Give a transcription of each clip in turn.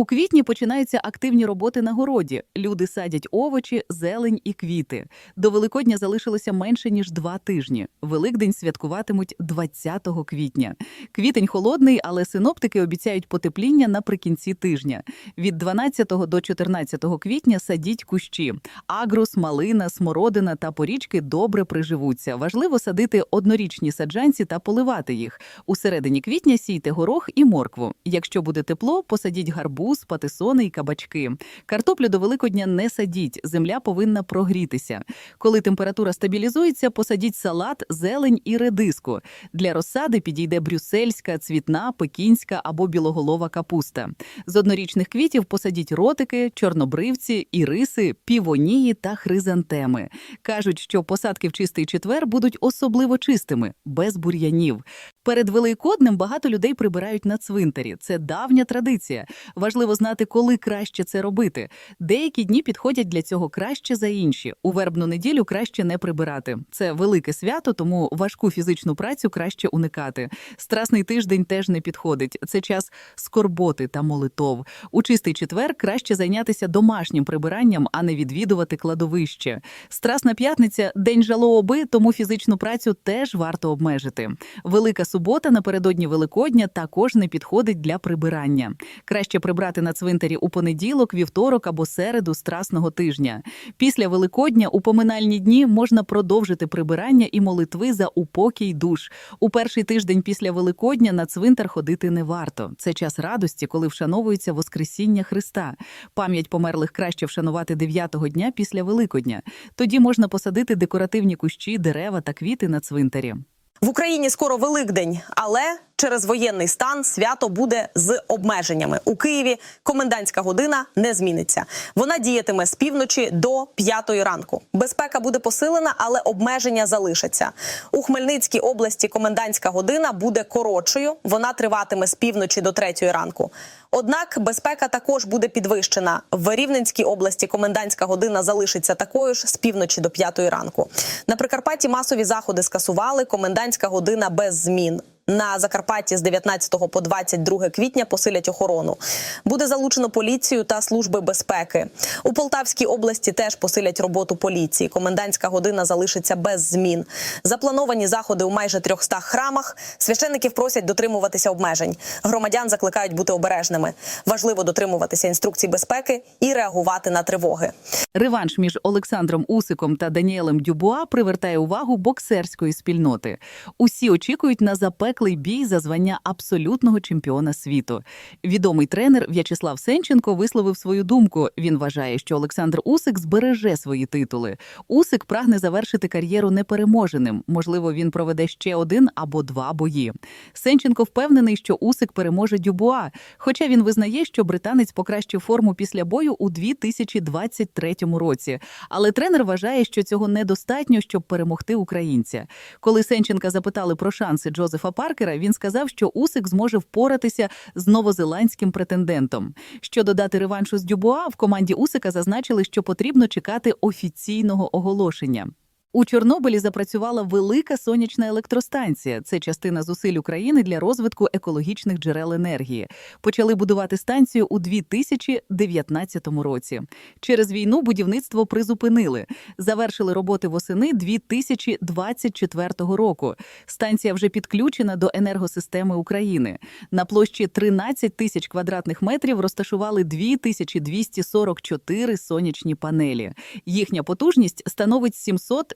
У квітні починаються активні роботи на городі. Люди садять овочі, зелень і квіти. До Великодня залишилося менше ніж два тижні. Великдень святкуватимуть 20 квітня. Квітень холодний, але синоптики обіцяють потепління наприкінці тижня. Від 12 до 14 квітня садіть кущі. Агрус, малина, смородина та порічки добре приживуться. Важливо садити однорічні саджанці та поливати їх. У середині квітня сійте горох і моркву. Якщо буде тепло, посадіть гарбуз, патисони і кабачки. Картоплю до Великодня не садіть, земля повинна прогрітися. Коли температура стабілізується, посадіть салат, зелень і редиску. Для розсади підійде брюссельська, цвітна, пекінська або білоголова капуста. З однорічних квітів посадіть ротики, чорнобривці, іриси, півонії та хризантеми. Кажуть, що посадки в чистий четвер будуть особливо чистими, без бур'янів. Перед Великоднем багато людей прибирають на цвинтарі. Це давня традиція. Важливо знати, коли краще це робити. Деякі дні підходять для цього краще за інші. У вербну неділю краще не прибирати. Це велике свято, тому важку фізичну працю краще уникати. Страсний тиждень теж не підходить. Це час скорботи та молитов. У чистий четвер краще зайнятися домашнім прибиранням, а не відвідувати кладовище. Страсна п'ятниця день жалоби, тому фізичну працю теж варто обмежити. Велика субота напередодні Великодня також не підходить для прибирання. Краще прибрати на цвинтарі у понеділок, вівторок або середу страсного тижня. Після Великодня у поминальні дні можна продовжити прибирання і молитви за упокій душ. У перший тиждень після Великодня на цвинтар ходити не варто. Це час радості, коли вшановується Воскресіння Христа. Пам'ять померлих краще вшанувати дев'ятого дня після Великодня. Тоді можна посадити декоративні кущі, дерева та квіти на цвинтарі. В Україні скоро Великдень, але через воєнний стан свято буде з обмеженнями. У Києві комендантська година не зміниться. Вона діятиме з півночі до п'ятої ранку. Безпека буде посилена, але обмеження залишаться. У Хмельницькій області комендантська година буде коротшою. Вона триватиме з півночі до третьої ранку. Однак безпека також буде підвищена. В Рівненській області комендантська година залишиться такою ж з півночі до п'ятої ранку. На Прикарпатті масові заходи скасували. Комендантська година без змін. На Закарпатті з 19 по 22 квітня посилять охорону. Буде залучено поліцію та служби безпеки. У Полтавській області теж посилять роботу поліції. Комендантська година залишиться без змін. Заплановані заходи у майже 300 храмах. Священників просять дотримуватися обмежень. Громадян закликають бути обережними. Важливо дотримуватися інструкцій безпеки і реагувати на тривоги. Реванш між Олександром Усиком та Даніелем Дюбуа привертає увагу боксерської спільноти. Усі очікують на запеклий бій за звання абсолютного чемпіона світу. Відомий тренер В'ячеслав Сенченко висловив свою думку. Він вважає, що Олександр Усик збереже свої титули. Усик прагне завершити кар'єру непереможеним. Можливо, він проведе ще один або два бої. Сенченко впевнений, що Усик переможе Дюбуа, хоча він визнає, що британець покращив форму після бою у 2023 році. Але тренер вважає, що цього недостатньо, щоб перемогти українця. Коли Сенченка запитали про шанси Джозефа Паркера, він сказав, що Усик зможе впоратися з новозеландським претендентом. Щодо дати реваншу з Дюбуа, в команді Усика зазначили, що потрібно чекати офіційного оголошення. У Чорнобилі запрацювала велика сонячна електростанція. Це частина зусиль України для розвитку екологічних джерел енергії. Почали будувати станцію у 2019 році. Через війну будівництво призупинили. Завершили роботи восени 2024 року. Станція вже підключена до енергосистеми України. На площі 13 тисяч квадратних метрів розташували 2244 сонячні панелі. Їхня потужність становить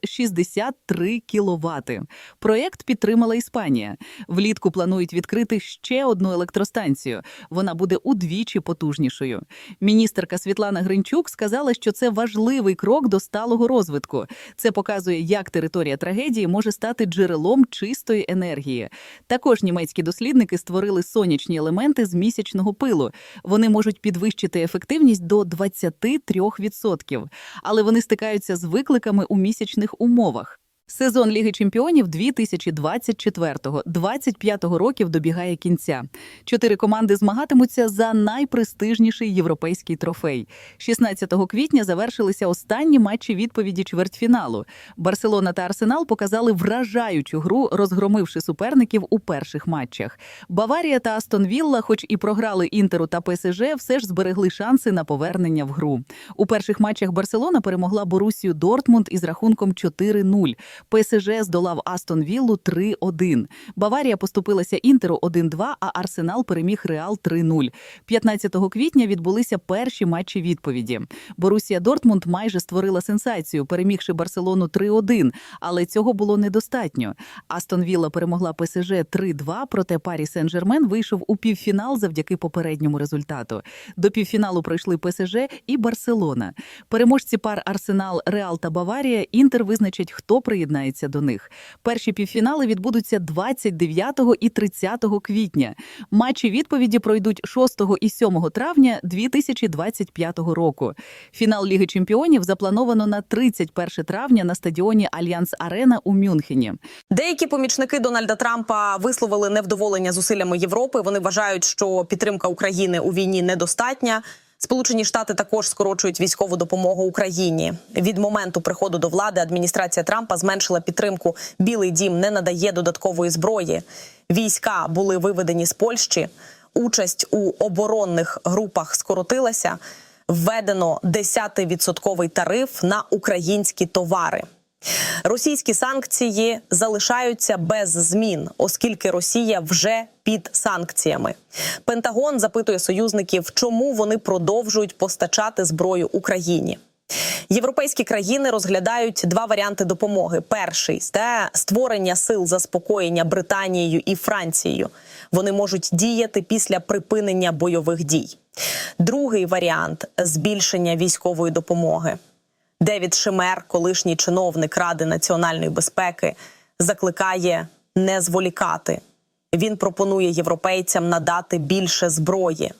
763 кіловати. Проєкт підтримала Іспанія. Влітку планують відкрити ще одну електростанцію. Вона буде удвічі потужнішою. Міністерка Світлана Гринчук сказала, що це важливий крок до сталого розвитку. Це показує, як територія трагедії може стати джерелом чистої енергії. Також німецькі дослідники створили сонячні елементи з місячного пилу. Вони можуть підвищити ефективність до 23%. Але вони стикаються з викликами у місячних умовах. Сезон Ліги чемпіонів 2024-25 років добігає кінця. Чотири команди змагатимуться за найпрестижніший європейський трофей. 16 квітня завершилися останні матчі відповіді чвертьфіналу. Барселона та Арсенал показали вражаючу гру, розгромивши суперників у перших матчах. Баварія та Астон Вілла, хоч і програли Інтеру та ПСЖ, все ж зберегли шанси на повернення в гру. У перших матчах Барселона перемогла Борусію Дортмунд із рахунком 4-0. ПСЖ здолав Астон Віллу 3-1. Баварія поступилася Інтеру 1-2, а Арсенал переміг Реал 3-0. 15 квітня відбулися перші матчі відповіді. Борусія Дортмунд майже створила сенсацію, перемігши Барселону 3-1, але цього було недостатньо. Астон Вілла перемогла ПСЖ 3-2, проте Парі Сен-Жермен вийшов у півфінал завдяки попередньому результату. До півфіналу пройшли ПСЖ і Барселона. Переможці пар Арсенал, Реал та Баварія Інтер визначать, хто приєднається до них. Перші півфінали відбудуться 29 і 30 квітня. Матчі відповіді пройдуть 6 і 7 травня 2025 року. Фінал Ліги чемпіонів заплановано на 31 травня на стадіоні Альянс Арена у Мюнхені. Деякі помічники Дональда Трампа висловили невдоволення зусиллями Європи. Вони вважають, що підтримка України у війні недостатня. Сполучені Штати також скорочують військову допомогу Україні. Від моменту приходу до влади адміністрація Трампа зменшила підтримку. Білий дім не надає додаткової зброї. Війська були виведені з Польщі. Участь у оборонних групах скоротилася. Введено 10-відсотковий тариф на українські товари. Російські санкції залишаються без змін, оскільки Росія вже під санкціями. Пентагон запитує союзників, чому вони продовжують постачати зброю Україні. Європейські країни розглядають два варіанти допомоги: перший це створення сил заспокоєння Британією і Францією. Вони можуть діяти після припинення бойових дій. Другий варіант збільшення військової допомоги. Девід Шемер, колишній чиновник Ради національної безпеки, закликає не зволікати. Він пропонує європейцям надати більше зброї,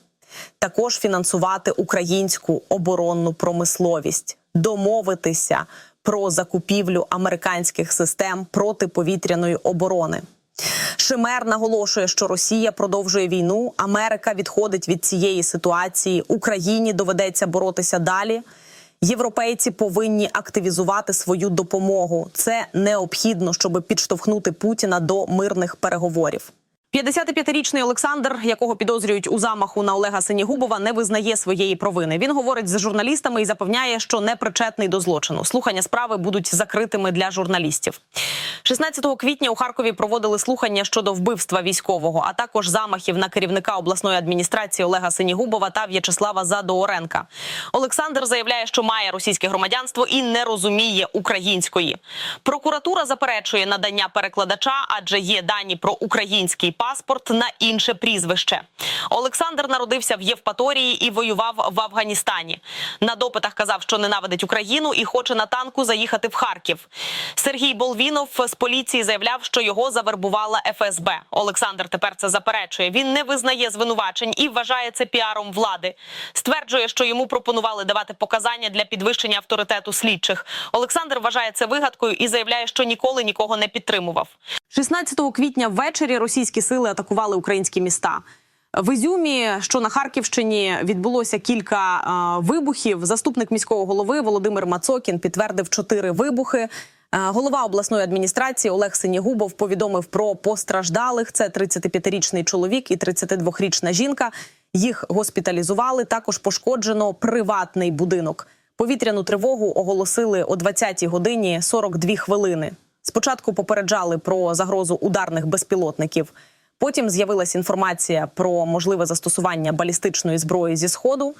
також фінансувати українську оборонну промисловість, домовитися про закупівлю американських систем протиповітряної оборони. Шемер наголошує, що Росія продовжує війну. Америка відходить від цієї ситуації. Україні доведеться боротися далі. Європейці повинні активізувати свою допомогу. Це необхідно, щоб підштовхнути Путіна до мирних переговорів. 55-річний Олександр, якого підозрюють у замаху на Олега Синігубова, не визнає своєї провини. Він говорить з журналістами і запевняє, що не причетний до злочину. Слухання справи будуть закритими для журналістів. 16 квітня у Харкові проводили слухання щодо вбивства військового, а також замахів на керівника обласної адміністрації Олега Синігубова та В'ячеслава Задооренка. Олександр заявляє, що має російське громадянство і не розуміє української. Прокуратура заперечує надання перекладача, адже є дані про український паспорт на інше прізвище. Олександр народився в Євпаторії і воював в Афганістані. На допитах казав, що ненавидить Україну і хоче на танку заїхати в Харків. Сергій Болвінов поліції заявляв, що його завербувала ФСБ. Олександр тепер це заперечує. Він не визнає звинувачень і вважає це піаром влади. Стверджує, що йому пропонували давати показання для підвищення авторитету слідчих. Олександр вважає це вигадкою і заявляє, що ніколи нікого не підтримував. 16 квітня ввечері російські сили атакували українські міста. В Ізюмі, що на Харківщині, відбулося кілька е, вибухів. Заступник міського голови Володимир Мацокін підтвердив чотири вибухи. Е, Голова обласної адміністрації Олег Синігубов повідомив про постраждалих. Це 35-річний чоловік і 32-річна жінка. Їх госпіталізували. Також пошкоджено приватний будинок. Повітряну тривогу оголосили о 20-й годині 42 хвилини. Спочатку попереджали про загрозу ударних безпілотників. Потім з'явилася інформація про можливе застосування балістичної зброї зі сходу.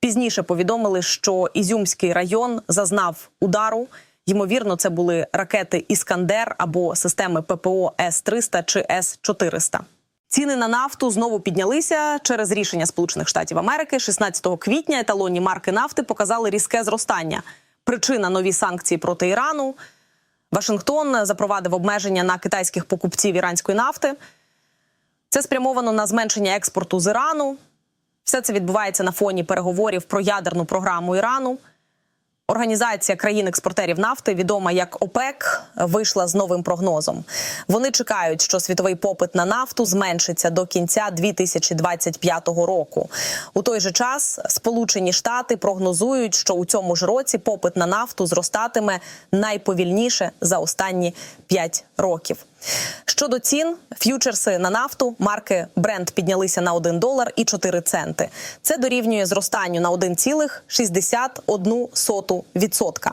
Пізніше повідомили, що Ізюмський район зазнав удару. Ймовірно, це були ракети Іскандер або системи ППО С-300 чи С-400. Ціни на нафту знову піднялися через рішення Сполучених Штатів Америки. 16 квітня еталонні марки нафти показали різке зростання. Причина нові санкції проти Ірану. Вашингтон запровадив обмеження на китайських покупців іранської нафти. Це спрямовано на зменшення експорту з Ірану. Все це відбувається на фоні переговорів про ядерну програму Ірану. Організація країн-експортерів нафти, відома як ОПЕК, вийшла з новим прогнозом. Вони чекають, що світовий попит на нафту зменшиться до кінця 2025 року. У той же час Сполучені Штати прогнозують, що у цьому ж році попит на нафту зростатиме найповільніше за останні 5 років. Щодо цін, ф'ючерси на нафту марки Brent піднялися на 1 долар і 4 центи. Це дорівнює зростанню на 1,61%.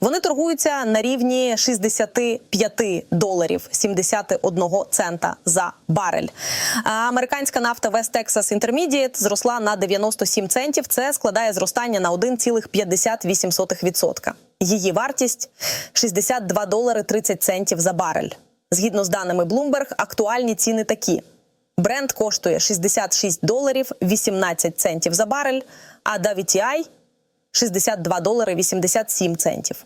Вони торгуються на рівні 65 доларів 71 цента за барель. А Американська нафта West Texas Intermediate зросла на 97 центів. Це складає зростання на 1,58%. Її вартість 62 долари 30 центів за барель. Згідно з даними Bloomberg, актуальні ціни такі: Бренд коштує 66 доларів 18 центів за барель, а WTI – 62 долари 87 центів.